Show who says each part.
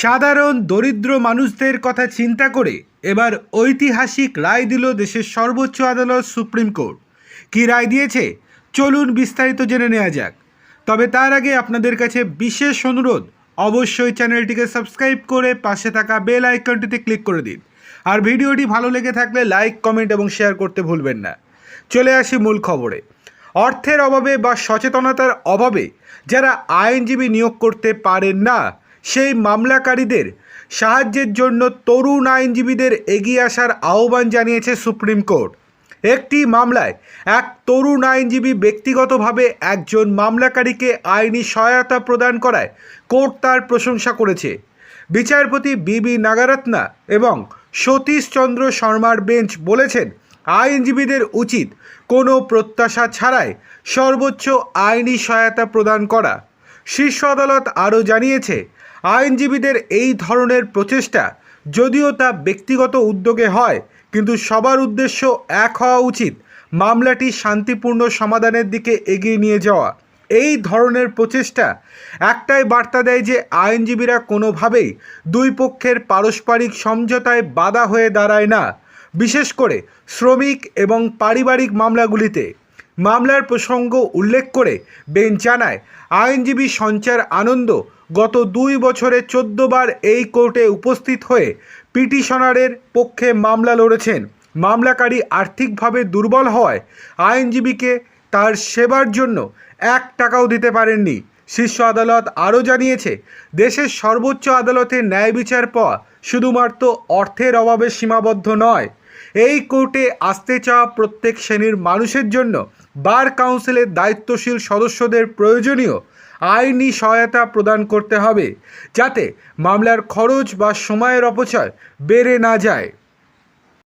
Speaker 1: সাধারণ দরিদ্র মানুষদের কথা চিন্তা করে এবার ঐতিহাসিক রায় দিল দেশের সর্বোচ্চ আদালত সুপ্রিম কোর্ট। কি রায় দিয়েছে? চলুন বিস্তারিত জেনে নেওয়া যাক। তবে তার আগে আপনাদের কাছে বিশেষ অনুরোধ, অবশ্যই চ্যানেলটিকে সাবস্ক্রাইব করে পাশে থাকা বেল আইকনটিতে ক্লিক করে দিন। আর ভিডিওটি ভালো লেগে থাকলে লাইক, কমেন্ট এবং শেয়ার করতে ভুলবেন না। চলে আসি মূল খবরে। অর্থের অভাবে বা সচেতনতার অভাবে যারা আইনজীবী নিয়োগ করতে পারেন না সেই মামলাকারীদের সাহায্যের জন্য তরুণ আইনজীবীদের এগিয়ে আসার আহ্বান জানিয়েছে সুপ্রিম কোর্ট। একটি মামলায় এক তরুণ আইনজীবী ব্যক্তিগতভাবে একজন মামলাকারীকে আইনি সহায়তা প্রদান করায় কোর্ট তার প্রশংসা করেছে। বিচারপতি বিবি নাগারত্না এবং সতীশ চন্দ্র শর্মার বেঞ্চ বলেছেন, আইনজীবীদের উচিত কোনো প্রত্যাশা ছাড়াই সর্বোচ্চ আইনি সহায়তা প্রদান করা। শীর্ষ আদালত আরও জানিয়েছে, আইনজীবীদের এই ধরনের প্রচেষ্টা যদিও তা ব্যক্তিগত উদ্যোগে হয়, কিন্তু সবার উদ্দেশ্য এক হওয়া উচিত, মামলাটি শান্তিপূর্ণ সমাধানের দিকে এগিয়ে নিয়ে যাওয়া। এই ধরনের প্রচেষ্টা একটাই বার্তা দেয় যে আইনজীবীরা কোনোভাবেই দুই পক্ষের পারস্পরিক সমঝোতায় বাধা হয়ে দাঁড়ায় না, বিশেষ করে শ্রমিক এবং পারিবারিক মামলাগুলিতে। মামলার প্রসঙ্গ উল্লেখ করে বেঞ্চ জানায়, আইনজীবী সঞ্চার আনন্দ গত দুই বছরে চোদ্দ বার এই কোর্টে উপস্থিত হয়ে পিটিশনারের পক্ষে মামলা লড়েছেন। মামলাকারী আর্থিকভাবে দুর্বল হওয়ায় আইনজীবীকে তার সেবার জন্য এক টাকাও দিতে পারেননি। শীর্ষ আদালত আরও জানিয়েছে, দেশের সর্বোচ্চ আদালতে ন্যায় বিচার পাওয়া শুধুমাত্র অর্থের অভাবে সীমাবদ্ধ নয়। এই কোর্টে আসতে চাওয়া প্রত্যেক শ্রেণির মানুষের জন্য বার কাউন্সিলের দায়িত্বশীল সদস্যদের প্রয়োজনীয় আইনি সহায়তা প্রদান করতে হবে, যাতে মামলার খরচ বা সময়ের অপচয় বেড়ে না যায়।